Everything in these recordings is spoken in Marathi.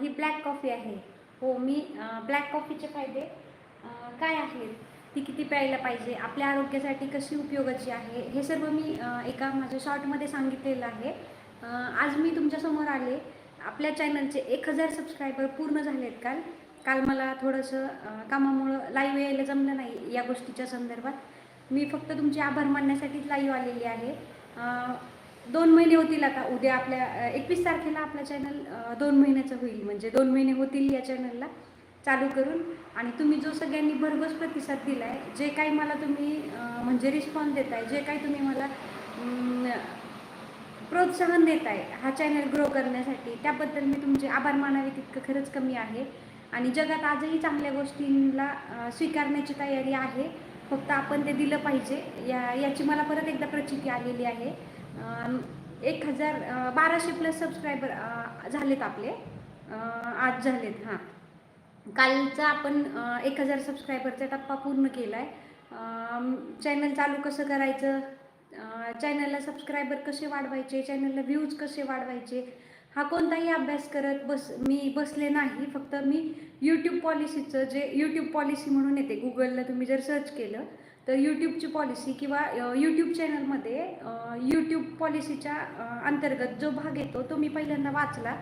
ही ब्लॅक कॉफी आहे. हो मी ब्लॅक कॉफीचे फायदे काय आहेत? ती किती प्यायला पाहिजे? आपल्या आरोग्यासाठी कशी उपयोगाची आहे? हे सर्व मी एका माझ्या शॉर्टमध्ये सांगितलेलं आहे. आज मी तुमच्यासमोर आले. आपल्या चॅनलचे एक हजार सबस्क्रायबर पूर्ण झालेत काल. काल मला थोडंसं कामामुळं लाईव्ह यायला जमलं नाही या गोष्टीच्या संदर्भात. मी फक्त तुमचे आभार मानण्यासाठीच लाईव्ह आलेली आहे. दोन महिने होतील आता. उद्या आपल्या एकवीस तारखेला आपला चॅनल दोन महिन्याचं होईल. म्हणजे दोन महिने होतील या चॅनलला चालू करून. आणि तुम्ही जो सगळ्यांनी भरघोस प्रतिसाद दिला आहे जे काही मला तुम्ही म्हणजे रिस्पॉन्स देत आहे जे काही तुम्ही मला प्रोत्साहन देत आहे हा चॅनल ग्रो करण्यासाठी त्याबद्दल मी तुमचे आभार मानावे तितकं खरंच कमी आहे. आणि जगात आजही चांगल्या गोष्टींना स्वीकारण्याची तयारी आहे. फक्त आपण ते दिलं पाहिजे. या याची मला परत एकदा प्रचिती आलेली आहे. एक हजार बाराशे प्लस सबस्क्रायबर झालेत आपले. आज झालेत हां. कालचा आपण एक हजार सबस्क्रायबरचा टप्पा पूर्ण केला आहे चॅनल चालू कसं करायचं? चॅनलला सबस्क्रायबर कसे वाढवायचे? चॅनलला व्ह्यूज कसे वाढवायचे? हा कोणताही अभ्यास करत बस मी बसले नाही. फक्त मी यूट्यूब पॉलिसीचं जे यूट्यूब पॉलिसी म्हणून येते गुगलला तुम्ही जर सर्च केलं तर यूट्यूबची पॉलिसी किंवा यूट्यूब चॅनलमध्ये यूट्यूब पॉलिसीच्या अंतर्गत जो भाग येतो तो मी पहिल्यांदा वाचला.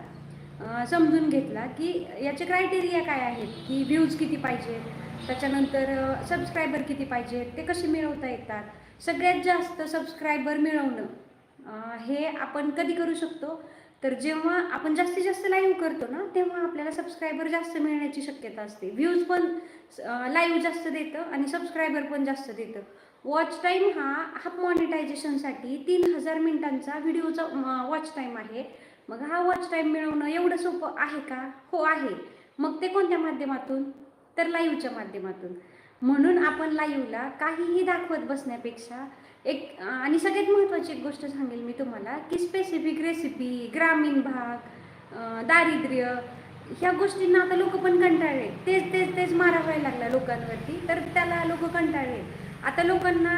समजून घेतला की याचे क्रायटेरिया काय आहेत? की व्ह्यूज किती पाहिजेत? त्याच्यानंतर सबस्क्रायबर किती पाहिजेत? ते कसे मिळवता येतात? सगळ्यात जास्त सबस्क्रायबर मिळवणं हे आपण कधी करू शकतो? तर जेव्हा आपण जास्तीत जास्त लाईव्ह करतो ना तेव्हा आपल्याला सबस्क्रायबर जास्त मिळण्याची शक्यता असते. व्ह्यूज पण लाईव्ह जास्त देतं आणि सबस्क्रायबर पण जास्त देतं. वॉच टाईम हा हाफ मॉनिटायझेशनसाठी तीन हजार मिनिटांचा व्हिडिओचा वॉच टाईम आहे. मग हा वॉच टाईम मिळवणं एवढं सोपं आहे का? हो आहे. मग ते कोणत्या माध्यमातून? तर लाईव्हच्या माध्यमातून. म्हणून आपण लाईव्हला काहीही दाखवत बसण्यापेक्षा एक आणि सगळ्यात महत्त्वाची एक गोष्ट सांगेल मी तुम्हाला की स्पेसिफिक रेसिपी ग्रामीण भाग दारिद्र्य ह्या गोष्टींना आता लोक पण कंटाळले तेच तेच तेच मारा व्हायला लागला लोकांवरती तर त्याला लोक कंटाळले आता लोकांना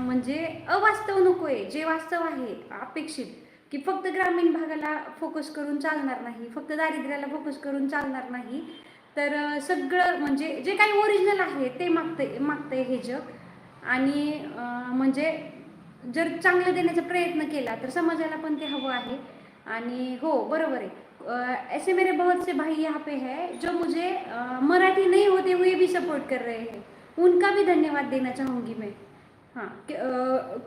म्हणजे अवास्तव नको आहे जे वास्तव आहे अपेक्षित की फक्त ग्रामीण भागाला फोकस करून चालणार नाही फक्त दारिद्र्याला फोकस करून चालणार नाही तर सगळं म्हणजे जे काही ओरिजिनल आहे ते मागतं मागतंय हे जग. आणि म्हणजे जर चांगलं देण्याचा प्रयत्न केला तर समाजाला पण ते हवं आहे. आणि हो बरोबर आहे. ऐसे मेरे बहुत से भाई यहाँ पे है जो मुझे मराठी नहीं होते हुए भी सपोर्ट कर रहे हैं. उनका भी धन्यवाद देना चाहूँगी मैं. हाँ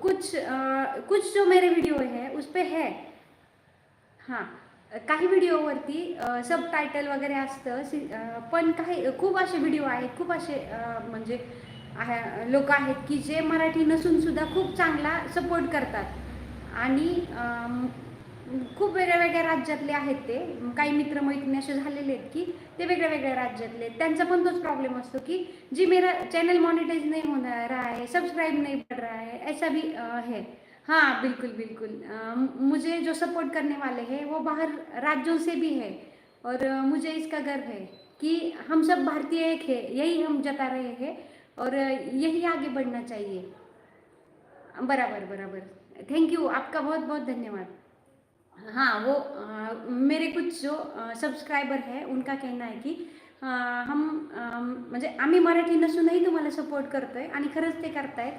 कुछ कुछ जो मेरे वीडियो है उस पर है. हां काही व्हिडिओवरती सब टायटल वगैरे असतं पण काही खूप असे व्हिडिओ आहेत खूप असे म्हणजे लोक आहेत की जे मराठी नसून सुद्धा खूप चांगला सपोर्ट करतात. आणि खूप वेगळ्या वेगळ्या राज्यातले आहेत ते. काही मित्रमैत्रिणी असे झालेले आहेत की ते वेगळ्या वेगळ्या राज्यातले आहेत. त्यांचा पण तोच प्रॉब्लेम असतो की जी मेरा चॅनल मॉनिटाईज नहीं होणार रहा है सब्सक्राइब नहीं बढ़ रहा है ऐसा भी है. हाँ बिल्कुल बिल्कुल. मुझे जो सपोर्ट करने वाले हैं वो बाहर राज्यों से भी है. और मुझे इसका गर्व है कि हम सब भारतीय एक है यही हम जता रहे हैं. और यही आगे बढ़ना चाहिए। बराबर बराबर। थैंक यू आपका बहुत बहुत धन्यवाद। हाँ वो आ, मेरे कुछ जो सब्सक्राइबर है उनका कहना है की हम म्हणजे आम्ही मराठी नसूनही तुम्हाला सपोर्ट करतोय आणि खरंच ते करतायत.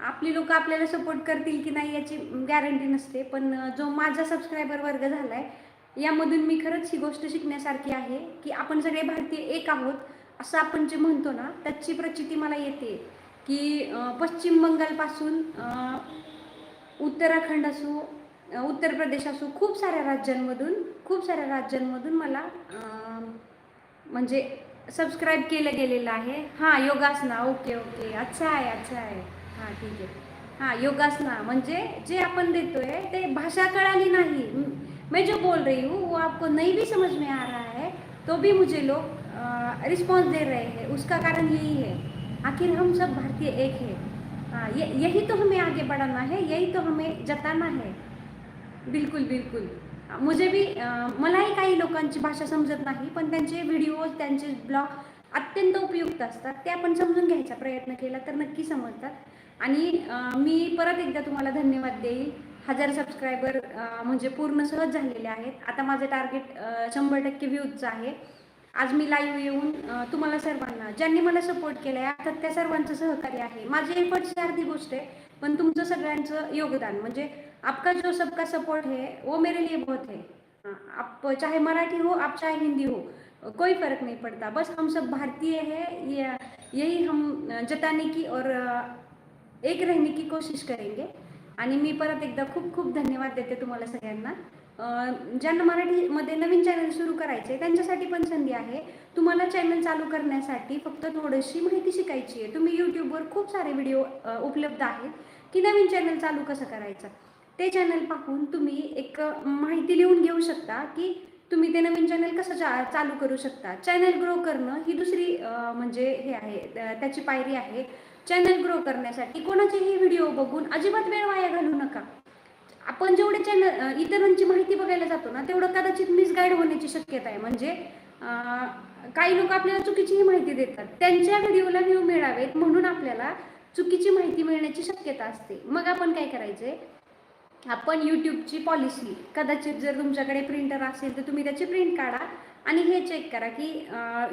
आपली लोक आपल्याला सपोर्ट करतील की नाही याची गॅरंटी नसते पण जो माझा सबस्क्रायबर वर्ग झाला आहे यामधून मी खरंच ही गोष्ट शिकण्यासारखी आहे की आपण सगळे भारतीय एक आहोत. असं आपण जे म्हणतो ना त्याची प्रचिती मला येते की पश्चिम बंगालपासून उत्तराखंड असो उत्तर प्रदेश असो खूप साऱ्या राज्यांमधून खूप साऱ्या राज्यांमधून मला म्हणजे सबस्क्राईब केलं गेलेलं आहे. हां योगासना ओके ओके. अच्छा आहे अच्छा आहे. हां ठीक आहे. हां योगासना म्हणजे जे आपण देतोय ते भाषा कळाली नाही. मैं जो बोल रही हूँ वो आपको नहीं भी समझ में आ रहा है तो भी मुझे लोग रिस्पॉन्स दे रहे हैं उसका कारण यही है। आखिर हम सब भारतीय एक है। हाँ ये यही तो हमें आगे बढ़ाना है यही तो हमें जताना है। बिलकुल बिलकुल। मुझे भी मलाही काही लोकांची भाषा समजत नाही पण त्यांचे व्हिडिओज त्यांचे ब्लॉग अत्यंत उपयुक्त असतात. ते आपण समजून घ्यायचा प्रयत्न केला तर नक्की समजतात. आणि मी परत एकदा तुम्हाला धन्यवाद देईल. हजार सबस्क्रायबर म्हणजे पूर्ण सहज झालेले आहेत. आता माझं टार्गेट शंभर टक्के व्ह्यूजचं आहे. आज मी लाईव्ह येऊन तुम्हाला सर्वांना ज्यांनी मला सपोर्ट केला आहे आता त्या सर्वांचं सहकार्य आहे. माझे एफर्ट्स अर्धी गोष्ट आहे पण तुमचं सगळ्यांचं योगदान. म्हणजे आपका जो सबका सपोर्ट है वो मेरे लिए बहुत है. आप चाहे मराठी हो आप चाहे हिंदी हो कोई फर्क नहीं पड़ता. बस हम सब भारतीय है ये यही हम जताने की और एक रहने की कोशिश करेंगे. आणि मी परत एकदा खूप खूप धन्यवाद देते तुम्हाला सगळ्यांना. ज्यांना मराठीमध्ये नवीन चॅनल सुरू करायचे त्यांच्यासाठी पण संधी आहे. तुम्हाला चॅनल चालू करण्यासाठी फक्त थोडीशी माहिती शिकायची आहे. तुम्ही यूट्यूबवर खूप सारे व्हिडिओ उपलब्ध आहेत की नवीन चॅनल चालू कसं करायचं? ते चॅनल पाहून तुम्ही एक माहिती लिहून घेऊ शकता की तुम्ही ते नवीन चॅनल कसं चा चालू करू शकता. चॅनल ग्रो करणं ही दुसरी म्हणजे हे आहे त्याची पायरी आहे. चॅनल ग्रो करण्यासाठी कोणाचेही व्हिडिओ बघून अजिबात वेळ वाया घालू नका. आपण जेवढे चॅनल इतरांची माहिती बघायला जातो ना तेवढं कदाचित मिसगाईड होण्याची शक्यता आहे. म्हणजे काही लोक आपल्याला चुकीचीही माहिती देतात. त्यांच्या व्हिडिओला व्ह्यू मिळावेत म्हणून आपल्याला चुकीची माहिती मिळण्याची शक्यता असते. मग आपण काय करायचे आपण यूट्यूबची पॉलिसी कदाचित जर तुमच्याकडे प्रिंटर असेल तर तुम्ही त्याची प्रिंट काढा आणि हे चेक करा की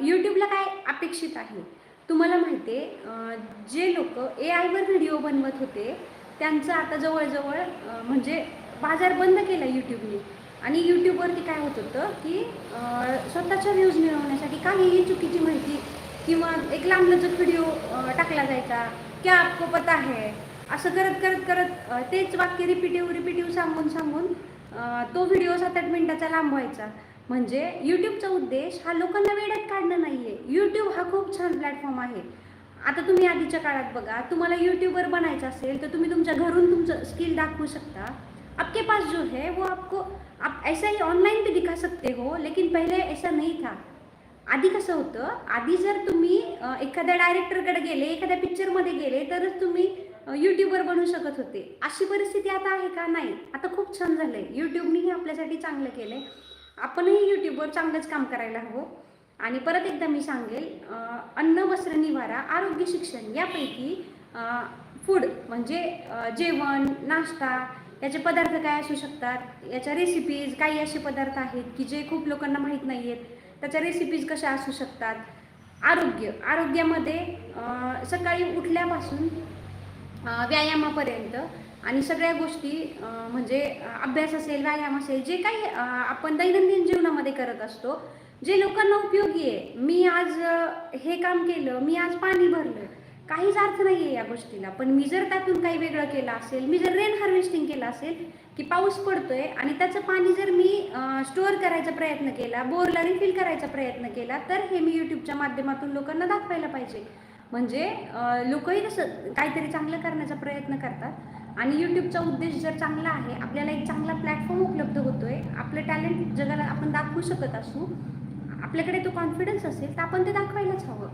यूट्यूबला काय अपेक्षित आहे? तुम्हाला माहिती आहे जे लोक ए आयवर व्हिडिओ बनवत होते त्यांचं आता जवळजवळ म्हणजे बाजार बंद केला यूट्यूबने. आणि यूट्यूबवरती काय होत होतं की स्वतःच्या व्ह्यूज मिळवण्यासाठी काहीही चुकीची माहिती किंवा एक लांबलचक व्हिडिओ टाकला जायचा क्या आपको पता है असं करत करत करत तेच वाक्य रिपिटिव्ह रिपिटिव्ह सांगून सांगून तो व्हिडिओ सात आठ मिनिटाचा लांब व्हायचा. म्हणजे यूट्यूबचा उद्देश हा लोकांना वेड्यात काढणं नाही आहे यूट्यूब हा खूप छान प्लॅटफॉर्म आहे. आता तुम्ही आधीच्या काळात बघा तुम्हाला यूट्यूबवर बनायचं असेल तर तुम्ही तुमच्या घरून तुमचं स्किल दाखवू शकता. आपके पास जो है वो आपको आप ऐसा ही ऑनलाइन भी दिखा सकते हो लेकिन पहिले ऐसा नहीं था. आधी कसं होतं आधी जर तुम्ही एखाद्या डायरेक्टरकडे गेले एखाद्या पिक्चरमध्ये गेले तरच तुम्ही यूट्यूबवर बनू शकत होते. अशी परिस्थिती आता आहे का? नाही. आता खूप छान झालं आहे यूट्यूबनेही आपल्यासाठी चांगलं केलं आहे आपणही यूट्यूबवर चांगलंच काम करायला हवं. आणि परत एकदा मी सांगेल अन्न वस्त्र निवारा आरोग्य शिक्षण यापैकी फूड म्हणजे जेवण नाश्ता याचे पदार्थ काय असू शकतात? याच्या रेसिपीज काही असे पदार्थ आहेत की जे खूप लोकांना माहीत नाही आहेत त्याच्या रेसिपीज कशा असू शकतात? आरोग्य. आरोग्यामध्ये सकाळी उठल्यापासून व्यायामापर्यंत आणि सगळ्या गोष्टी म्हणजे अभ्यास असेल व्यायाम असेल जे काही आपण दैनंदिन जीवनामध्ये करत असतो जे लोकांना उपयोगी आहे. मी आज हे काम केलं मी आज पाणी भरलं. काहीच अर्थ नाही आहे या गोष्टीला. पण मी जर त्यातून काही वेगळं केलं असेल मी जर रेन हार्वेस्टिंग केलं असेल की पाऊस पडतोय आणि त्याचं पाणी जर मी स्टोअर करायचा प्रयत्न केला बोरला रिफिल करायचा प्रयत्न केला तर हे मी यूट्यूबच्या माध्यमातून लोकांना दाखवायला पाहिजे. म्हणजे लोकही तसं काहीतरी चांगलं करण्याचा प्रयत्न करतात. आणि यूट्यूबचा उद्देश जर चांगला आहे आपल्याला एक चांगला प्लॅटफॉर्म उपलब्ध होतोय. आपलं टॅलेंट जगाला आपण दाखवू शकत असू. आपल्याकडे तो कॉन्फिडन्स असेल तर आपण ते दाखवायलाच हवं.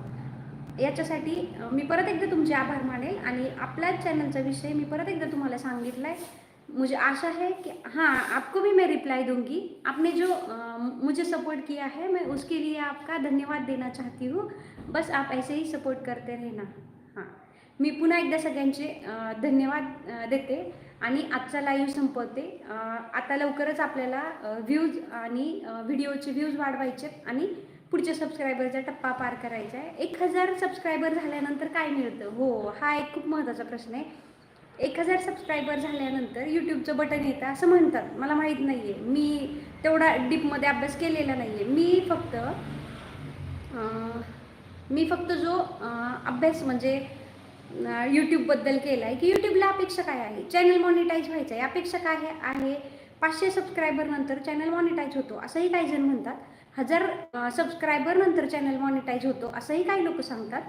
याच्यासाठी मी परत एकदा तुमचे आभार मानेल आणि आपल्याच चॅनलचा विषय मी परत एकदा तुम्हाला सांगितला आहे मुझे आशा है कि हाँ आपको भी मैं रिप्लाई दूंगी. आपने जो मुझे सपोर्ट किया है मैं उसके लिए आपका धन्यवाद देना चाहती हूँ. बस आप ऐसे ही सपोर्ट करते रहना. हां. मी पुन्हा एकदा सगळ्यांचे धन्यवाद देते. आणि आजचा लाईव्ह संपवते. आता लवकरच आपल्याला व्ह्यूज आणि व्हिडिओचे व्ह्यूज वाढवायचे आणि पुढच्या सबस्क्रायबरचा टप्पा पार करायचा आहे. एक हजार सबस्क्रायबर झाल्यानंतर काय मिळतं? हो हा एक खूप महत्त्वाचा प्रश्न आहे. एक हजार सबस्क्रायबर झाल्यानंतर यूट्यूबचं बटन येतं असं म्हणतात. मला माहीत नाही आहे मी तेवढा डीपमध्ये अभ्यास केलेला नाही आहे मी फक्त मी फक्त जो अभ्यास म्हणजे यूट्यूबबद्दल केला आहे की यूट्यूबला अपेक्षा काय आहे? चॅनल मॉनिटाईज व्हायचं आहे. अपेक्षा काय आहे- पाचशे सबस्क्रायबर नंतर चॅनल मॉनिटाईज होतो असंही काही जण म्हणतात. हजार सबस्क्रायबर नंतर चॅनल मॉनिटाईज होतो असंही काही लोक सांगतात.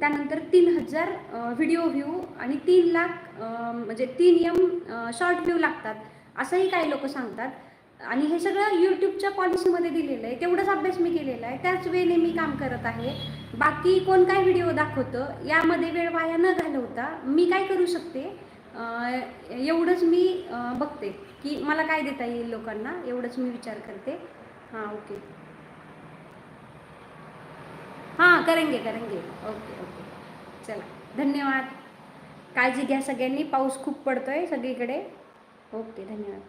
त्यानंतर तीन हजार व्हिडिओ व्ह्यू आणि तीन लाख म्हणजे तीन यम शॉर्ट व्ह्यू लागतात असंही काही लोक सांगतात. आणि हे सगळं यूट्यूबच्या पॉलिसीमध्ये दिलेलं आहे. तेवढाच अभ्यास मी केलेला आहे. त्याच वेळेने मी काम करत आहे. बाकी कोण काय व्हिडिओ दाखवतं यामध्ये वेळ वाया न घालवता मी काय करू शकते? एवढंच मी बघते की मला काय देता येईल लोकांना एवढंच मी विचार करते. हां ओके. हां करेंगे करेंगे. Okay okay. चला धन्यवाद. काळजी घ्या सगळ्यांनी. पाऊस खूप पडतोय सगळीकडे. ओके धन्यवाद.